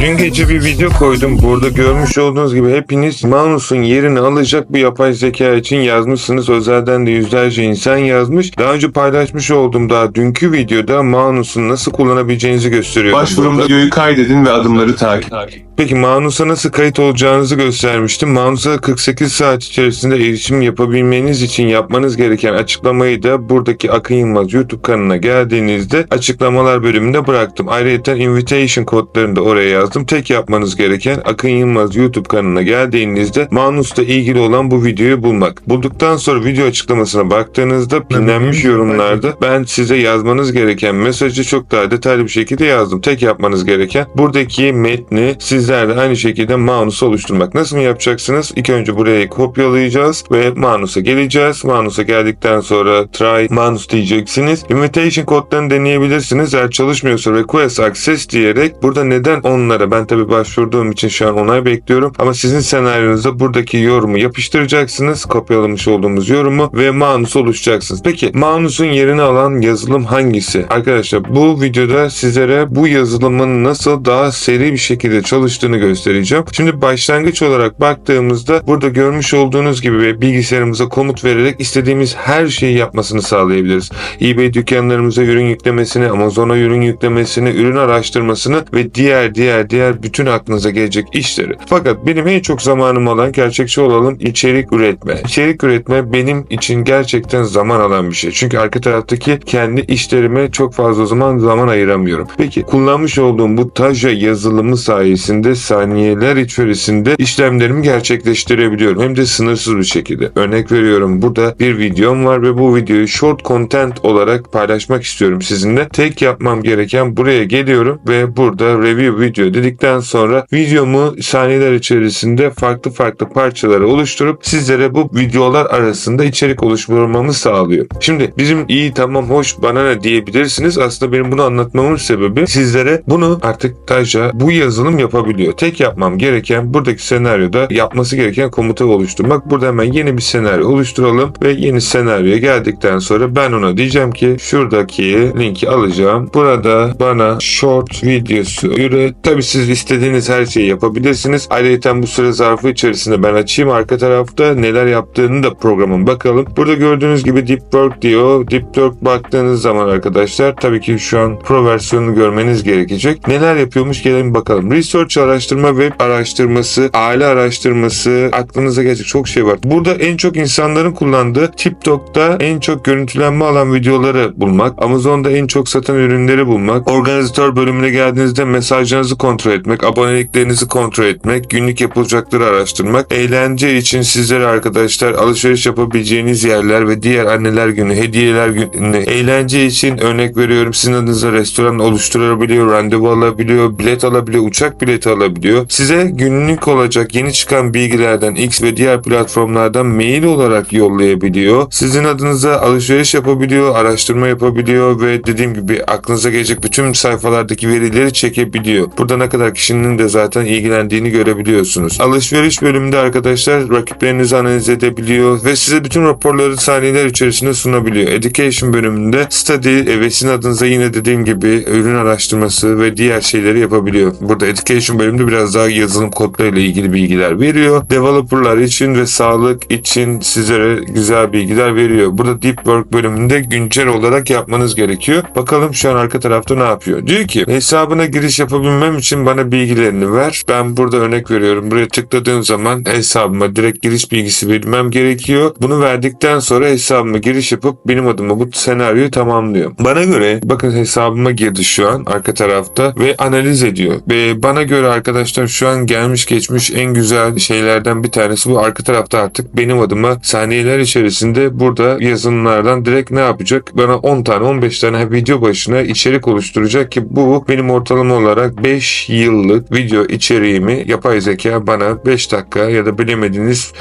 Dün gece bir video koydum. Burada görmüş olduğunuz gibi hepiniz Manus'un yerini alacak bir yapay zeka için yazmışsınız. Özelden de yüzlerce insan yazmış. Daha önce paylaşmış olduğum daha dünkü videoda Manus'un nasıl kullanabileceğinizi gösteriyorum. Başvurum burada. videoyu kaydedin ve adımları takip. Peki Manus'a nasıl kayıt olacağınızı göstermiştim. Manus'a 48 saat içerisinde erişim yapabilmeniz için yapmanız gereken açıklamayı da buradaki Akın Yılmaz YouTube kanalına geldiğinizde açıklamalar bölümünde bıraktım. Ayrıca invitation kodlarını da oraya yazdım. Tek yapmanız gereken Akın Yılmaz YouTube kanalına geldiğinizde Manus'la ilgili olan bu videoyu bulmak. Bulduktan sonra video açıklamasına baktığınızda pinlenmiş yorumlarda ben size yazmanız gereken mesajı çok daha detaylı bir şekilde yazdım. Tek yapmanız gereken buradaki metni sizlerle aynı şekilde Manus'a oluşturmak. Nasıl yapacaksınız? İlk önce buraya kopyalayacağız ve Manus'a geleceğiz. Manus'a geldikten sonra try Manus diyeceksiniz. Invitation kodlarını deneyebilirsiniz. Eğer çalışmıyorsa request access diyerek burada neden onlara ben tabi başvurduğum için şu an onay bekliyorum ama sizin senaryonuzda buradaki yorumu yapıştıracaksınız. Kopyalamış olduğumuz yorumu ve Manus oluşacaksınız. Peki Manus'un yerini alan yazılım hangisi? Arkadaşlar bu videoda sizlere bu yazılımın nasıl daha seri bir şekilde çalıştığını göstereceğim. Şimdi başlangıç olarak baktığımızda burada görmüş olduğunuz gibi bilgisayarımıza komut vererek istediğimiz her şeyi yapmasını sağlayabiliriz. eBay dükkanlarımıza ürün yüklemesini, Amazon'a ürün yüklemesini, ürün araştırmasını ve diğer diğer diğer bütün aklınıza gelecek işleri. Fakat benim en çok zamanım alan gerçekçi olalım içerik üretme. İçerik üretme benim için gerçekten zaman alan bir şey. Çünkü arka taraftaki kendi işlerime çok fazla zaman zaman ayıramıyorum. Peki kullanmış olduğum bu Taja yazılımı sayesinde saniyeler içerisinde işlemlerimi gerçekleştirebiliyorum. Hem de sınırsız bir şekilde. Örnek veriyorum burada bir videom var ve bu videoyu short content olarak paylaşmak istiyorum sizinle. Tek yapmam gereken buraya geliyorum ve burada review video dedikten sonra videomu saniyeler içerisinde farklı farklı parçalara oluşturup sizlere bu videolar arasında içerik oluşturmamı sağlıyor. Şimdi bizim iyi tamam hoş bana ne diyebilirsiniz. Aslında benim bunu anlatmamın sebebi sizlere bunu artık Taja bu yazılım yapabiliyor. Tek yapmam gereken buradaki senaryoda yapması gereken komuta oluşturmak. Burada hemen yeni bir senaryo oluşturalım ve yeni senaryoya geldikten sonra ben ona diyeceğim ki şuradaki linki alacağım. Burada bana short videosu üret. Tabi siz istediğiniz her şeyi yapabilirsiniz. Ayrıca bu süre zarfı içerisinde ben açayım arka tarafta neler yaptığını da programın bakalım. Burada gördüğünüz gibi Deep Work diyor. Deep Work baktığınız zaman arkadaşlar tabii ki şu an pro versiyonunu görmeniz gerekecek. Neler yapıyormuş gelelim bakalım. Research araştırma, web araştırması, aile araştırması, aklınıza gelecek çok şey var. Burada en çok insanların kullandığı TikTok'ta en çok görüntülenme alan videoları bulmak, Amazon'da en çok satan ürünleri bulmak, organizatör bölümüne geldiğinizde mesajlarınızı kontrol etmek, aboneliklerinizi kontrol etmek, günlük yapılacakları araştırmak, eğlence için sizlere arkadaşlar alışveriş yapabileceğiniz yerler ve diğer anneler günü, hediyeler günü, eğlence için örnek veriyorum sizin adınıza restoran oluşturabiliyor, randevu alabiliyor, bilet alabiliyor, uçak bileti alabiliyor. Size günlük olacak yeni çıkan bilgilerden X ve diğer platformlardan mail olarak yollayabiliyor. Sizin adınıza alışveriş yapabiliyor, araştırma yapabiliyor ve dediğim gibi aklınıza gelecek bütün sayfalardaki verileri çekebiliyor. Burada ne kadar kişinin de zaten ilgilendiğini görebiliyorsunuz. Alışveriş bölümünde arkadaşlar rakiplerinizi analiz edebiliyor ve size bütün raporları saniyeler içerisinde sunabiliyor. Education bölümünde study ve sizin adınıza yine dediğim gibi ürün araştırması ve diğer şeyleri yapabiliyor. Burada education bölümünde biraz daha yazılım kodlarıyla ilgili bilgiler veriyor. Developerlar için ve sağlık için sizlere güzel bilgiler veriyor. Burada deep work bölümünde güncel olarak yapmanız gerekiyor. Bakalım şu an arka tarafta ne yapıyor? Diyor ki hesabına giriş yapabilmem için bana bilgilerini ver. Ben burada örnek veriyorum. Buraya tıkladığım zaman hesabıma direkt giriş bilgisi vermem gerekiyor. Bunu verdikten sonra hesabıma giriş yapıp benim adıma bu senaryoyu tamamlıyor. Bana göre bakın hesabıma girdi şu an arka tarafta ve analiz ediyor. Ve bana göre arkadaşlar şu an gelmiş geçmiş en güzel şeylerden bir tanesi bu arka tarafta artık benim adıma saniyeler içerisinde burada yazılımlardan direkt ne yapacak? Bana 10 tane 15 tane video başına içerik oluşturacak ki bu benim ortalama olarak 5 yıllık video içeriğimi yapay zeka bana 5 dakika ya da bilemediğiniz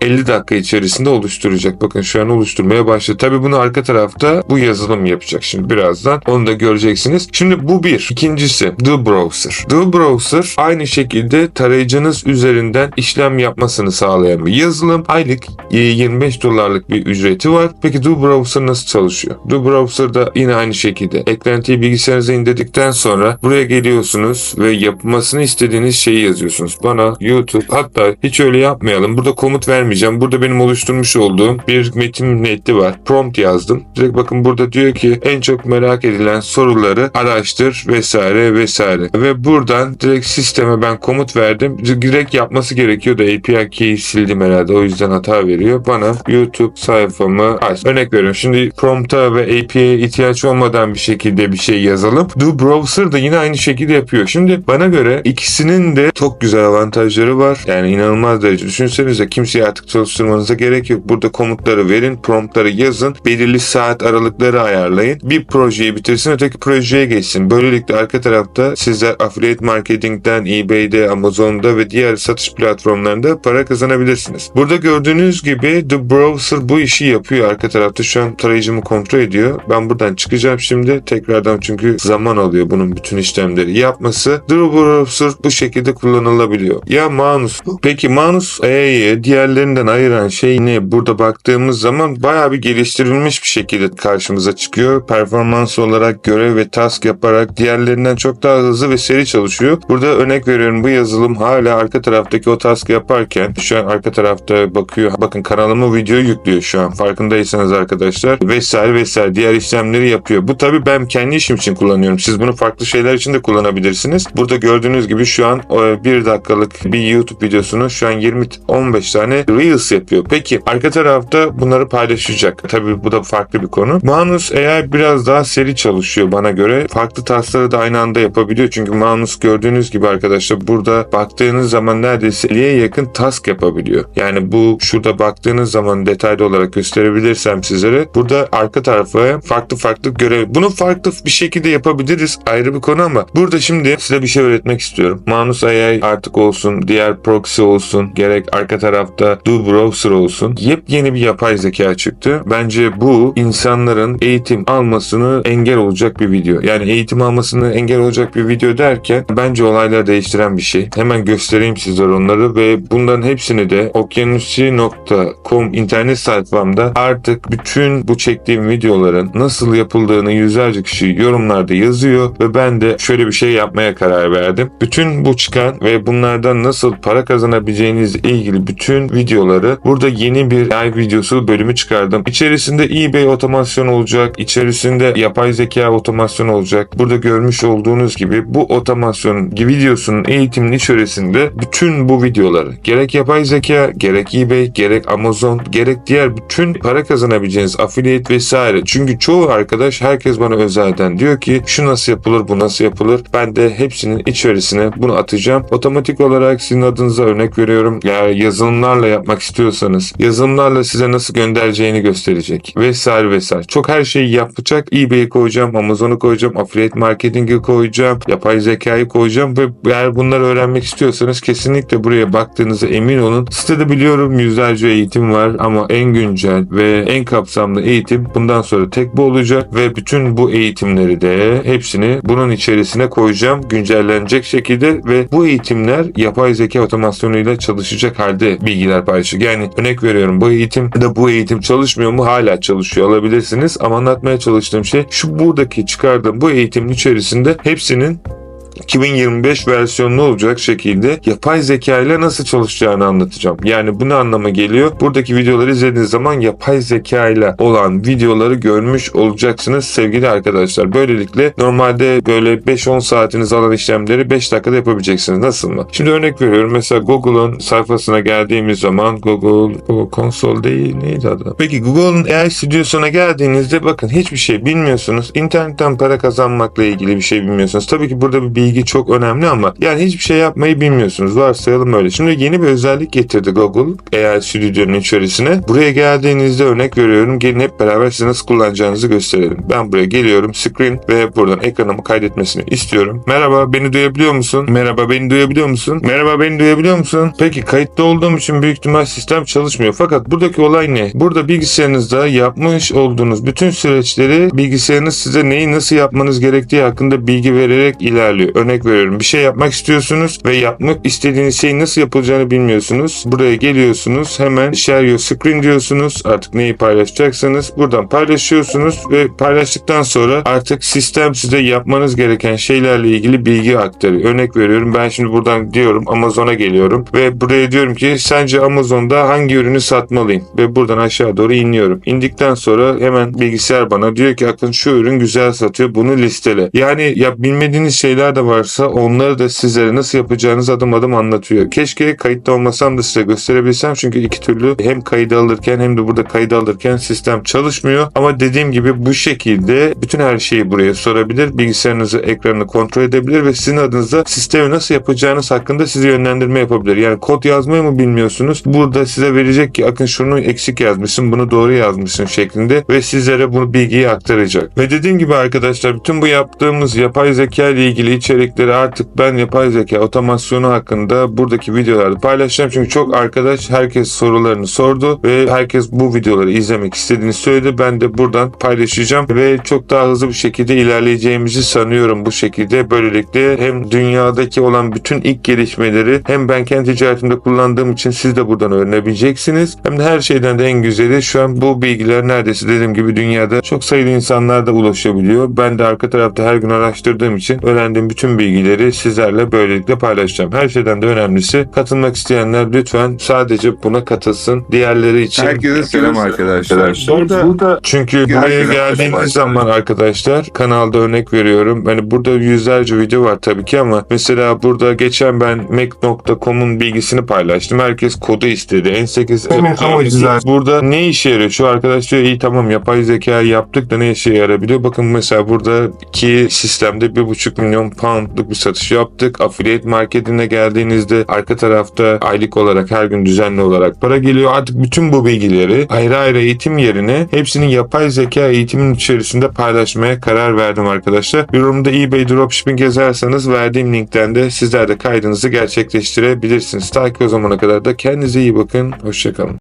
50 dakika içerisinde oluşturacak. Bakın şu an oluşturmaya başladı. Tabii bunu arka tarafta bu yazılım yapacak şimdi birazdan. Onu da göreceksiniz. Şimdi bu bir. İkincisi The Browser. The Browser aynı şekilde tarayıcınız üzerinden işlem yapmasını sağlayan bir yazılım. Aylık e, 25 dolarlık bir ücreti var. Peki The Browser nasıl çalışıyor? The Browser'da yine aynı şekilde eklentiyi bilgisayarınıza indirdikten sonra buraya geliyorsunuz ve yapmasını istediğiniz şeyi yazıyorsunuz. Bana YouTube hatta hiç öyle yapmayalım. Burada komut vermeyeceğim. Burada benim oluşturmuş olduğum bir metin metni var. Prompt yazdım. Direkt bakın burada diyor ki en çok merak edilen soruları araştır vesaire vesaire. Ve buradan direkt sisteme ben komut verdim. Direkt yapması gerekiyor da API key'i sildim herhalde. O yüzden hata veriyor. Bana YouTube sayfamı aç. Örnek veriyorum. Şimdi prompt'a ve API'ye ihtiyaç olmadan bir şekilde bir şey yazalım. The Browser da yine aynı şekilde yapıyor. Şimdi bana göre ikisinin de çok güzel avantajları var. Yani inanılmaz derece. Düşünsenize kimseyi artık çalıştırmanıza gerek yok. Burada komutları verin, promptları yazın, belirli saat aralıkları ayarlayın. Bir projeyi bitirsin, öteki projeye geçsin. Böylelikle arka tarafta sizler affiliate marketingden, eBay'de, Amazon'da ve diğer satış platformlarında para kazanabilirsiniz. Burada gördüğünüz gibi The Browser bu işi yapıyor. Arka tarafta şu an tarayıcımı kontrol ediyor. Ben buradan çıkacağım şimdi. Tekrardan çünkü zaman alıyor bunun bütün işlemleri yapması. The Browser bu şekilde kullanılabiliyor. Ya Manus. Peki Manus AI'yi diğerlerinden ayıran şey ne? Burada baktığımız zaman bayağı bir geliştirilmiş bir şekilde karşımıza çıkıyor. Performans olarak görev ve task yaparak diğerlerinden çok daha hızlı ve seri çalışıyor. Burada örnek veriyorum bu yazılım hala arka taraftaki o task yaparken şu an arka tarafta bakıyor. Bakın kanalıma video yüklüyor şu an. Farkındaysanız arkadaşlar. Vesaire vesaire diğer işlemleri yapıyor. Bu tabii ben kendi işim için kullanıyorum. Siz bunu farklı şeyler için de kullanabilirsiniz. Burada gördüğünüz gibi şu an e, bir dakikalık bir YouTube videosunu şu an 20-15 tane Reels yapıyor. Peki arka tarafta bunları paylaşacak. Tabii bu da farklı bir konu. Manus eğer biraz daha seri çalışıyor bana göre. Farklı taskları da aynı anda yapabiliyor. Çünkü Manus gördüğünüz gibi arkadaşlar burada baktığınız zaman neredeyse 50'ye yakın task yapabiliyor. Yani bu şurada baktığınız zaman detaylı olarak gösterebilirsem sizlere burada arka tarafa farklı farklı görev. Bunu farklı bir şekilde yapabiliriz ayrı bir konu ama burada şimdi size bir şey öğretmek istiyorum. Manus AI artık olsun, diğer proxy olsun, gerek arka tarafta Browser olsun. Yepyeni bir yapay zeka çıktı. Bence bu insanların eğitim almasını engel olacak bir video. Yani eğitim almasını engel olacak bir video derken bence olayları değiştiren bir şey. Hemen göstereyim sizlere onları ve bunların hepsini de okyanusi.com internet sayfamda artık bütün bu çektiğim videoların nasıl yapıldığını yüzlerce kişi yorumlarda yazıyor ve ben de şöyle bir şey yapmaya karar verdim. Bütün bu çıkan ve bunlardan nasıl para kazanabileceğinizle ilgili bütün videoları burada yeni bir live videosu bölümü çıkardım. İçerisinde eBay otomasyon olacak, içerisinde yapay zeka otomasyon olacak. Burada görmüş olduğunuz gibi bu otomasyon videosunun eğitiminin içerisinde bütün bu videoları gerek yapay zeka, gerek eBay, gerek Amazon, gerek diğer bütün para kazanabileceğiniz affiliate vesaire. Çünkü çoğu arkadaş herkes bana özelden diyor ki şu nasıl yapılır, bu nasıl yapılır. Ben de hepsinin içerisine bunu atacağım. Otomatik olarak sizin adınıza örnek veriyorum. Ya yazılımlarla yapmak istiyorsanız yazılımlarla size nasıl göndereceğini gösterecek vesaire vesaire. Çok her şeyi yapacak. eBay'i koyacağım, Amazon'u koyacağım, affiliate marketing'i koyacağım, yapay zekayı koyacağım ve eğer bunları öğrenmek istiyorsanız kesinlikle buraya baktığınıza emin olun. Sitede biliyorum yüzlerce eğitim var ama en güncel ve en kapsamlı eğitim bundan sonra tek bu olacak ve bütün bu eğitimleri de hepsini bunun içerisine koyacağım güncellenecek şekilde ve bu eğitimler yapay zeka otomasyonuyla çalışacak halde bilgiler paylaşacak. Yani örnek veriyorum bu eğitim da bu eğitim çalışmıyor mu? Hala çalışıyor olabilirsiniz ama anlatmaya çalıştığım şey şu buradaki çıkardığım bu eğitimin içerisinde hepsinin 2025 versiyonlu olacak şekilde yapay zeka ile nasıl çalışacağını anlatacağım. Yani bu ne anlama geliyor? Buradaki videoları izlediğiniz zaman yapay zeka ile olan videoları görmüş olacaksınız sevgili arkadaşlar. Böylelikle normalde böyle 5-10 saatiniz alan işlemleri 5 dakikada yapabileceksiniz. Nasıl mı? Şimdi örnek veriyorum. Mesela Google'un sayfasına geldiğimiz zaman Google bu konsol değil neydi adı? Peki Google'un AI stüdyosuna geldiğinizde bakın hiçbir şey bilmiyorsunuz. İnternetten para kazanmakla ilgili bir şey bilmiyorsunuz. Tabii ki burada bir bilgi çok önemli ama yani hiçbir şey yapmayı bilmiyorsunuz. Varsayalım öyle. Şimdi yeni bir özellik getirdi Google AI Studio'nun içerisine. Buraya geldiğinizde örnek veriyorum. Gelin hep beraber size nasıl kullanacağınızı gösterelim. Ben buraya geliyorum. Screen ve buradan ekranımı kaydetmesini istiyorum. Merhaba beni duyabiliyor musun? Merhaba beni duyabiliyor musun? Merhaba beni duyabiliyor musun? Peki kayıtta olduğum için büyük ihtimal sistem çalışmıyor. Fakat buradaki olay ne? Burada bilgisayarınızda yapmış olduğunuz bütün süreçleri bilgisayarınız size neyi nasıl yapmanız gerektiği hakkında bilgi vererek ilerliyor. Örnek veriyorum bir şey yapmak istiyorsunuz ve yapmak istediğiniz şeyin nasıl yapılacağını bilmiyorsunuz. Buraya geliyorsunuz hemen share your screen diyorsunuz. Artık neyi paylaşacaksanız buradan paylaşıyorsunuz ve paylaştıktan sonra artık sistem size yapmanız gereken şeylerle ilgili bilgi aktarıyor. Örnek veriyorum ben şimdi buradan diyorum Amazon'a geliyorum ve buraya diyorum ki sence Amazon'da hangi ürünü satmalıyım ve buradan aşağı doğru iniyorum. İndikten sonra hemen bilgisayar bana diyor ki akın şu ürün güzel satıyor bunu listele. Yani ya bilmediğiniz şeyler de varsa onları da sizlere nasıl yapacağınızı adım adım anlatıyor. Keşke kayıtta olmasam da size gösterebilsem çünkü iki türlü hem kaydı alırken hem de burada kaydı alırken sistem çalışmıyor. Ama dediğim gibi bu şekilde bütün her şeyi buraya sorabilir. Bilgisayarınızı ekranını kontrol edebilir ve sizin adınıza sistemi nasıl yapacağınız hakkında sizi yönlendirme yapabilir. Yani kod yazmayı mı bilmiyorsunuz? Burada size verecek ki akın şunu eksik yazmışsın bunu doğru yazmışsın şeklinde ve sizlere bu bilgiyi aktaracak. Ve dediğim gibi arkadaşlar bütün bu yaptığımız yapay zeka ile ilgili içerikleri artık ben yapay zeka otomasyonu hakkında buradaki videolarda paylaşacağım. Çünkü çok arkadaş herkes sorularını sordu ve herkes bu videoları izlemek istediğini söyledi. Ben de buradan paylaşacağım ve çok daha hızlı bir şekilde ilerleyeceğimizi sanıyorum bu şekilde. Böylelikle hem dünyadaki olan bütün ilk gelişmeleri hem ben kendi ticaretimde kullandığım için siz de buradan öğrenebileceksiniz. Hem de her şeyden de en güzeli şu an bu bilgiler neredeyse dediğim gibi dünyada çok sayılı insanlar da ulaşabiliyor. Ben de arka tarafta her gün araştırdığım için öğrendiğim bütün bilgileri sizlerle böylelikle paylaşacağım. Her şeyden de önemlisi katılmak isteyenler lütfen sadece buna katılsın. Diğerleri için Herkese selam arkadaşlar. Burada, çünkü buraya geldiğiniz zaman arkadaşlar kanalda örnek veriyorum. Hani burada yüzlerce video var tabii ki ama mesela burada geçen ben Mac.com'un bilgisini paylaştım. Herkes kodu istedi. N8 Evet, zaten- Burada ne işe yarıyor? Şu arkadaş diyor iyi tamam yapay zeka yaptık da ne işe yarabiliyor? Bakın mesela buradaki sistemde 1,5 milyon poundluk bir satış yaptık. Affiliate marketine geldiğinizde arka tarafta aylık olarak her gün düzenli olarak para geliyor. Artık bütün bu bilgileri ayrı ayrı eğitim yerine hepsini yapay zeka eğitimin içerisinde paylaşmaya karar verdim arkadaşlar. Yorumda eBay Dropshipping yazarsanız verdiğim linkten de sizler de kaydınızı gerçekleştirebilirsiniz. Ta ki o zamana kadar da kendinize iyi bakın. Hoşçakalın.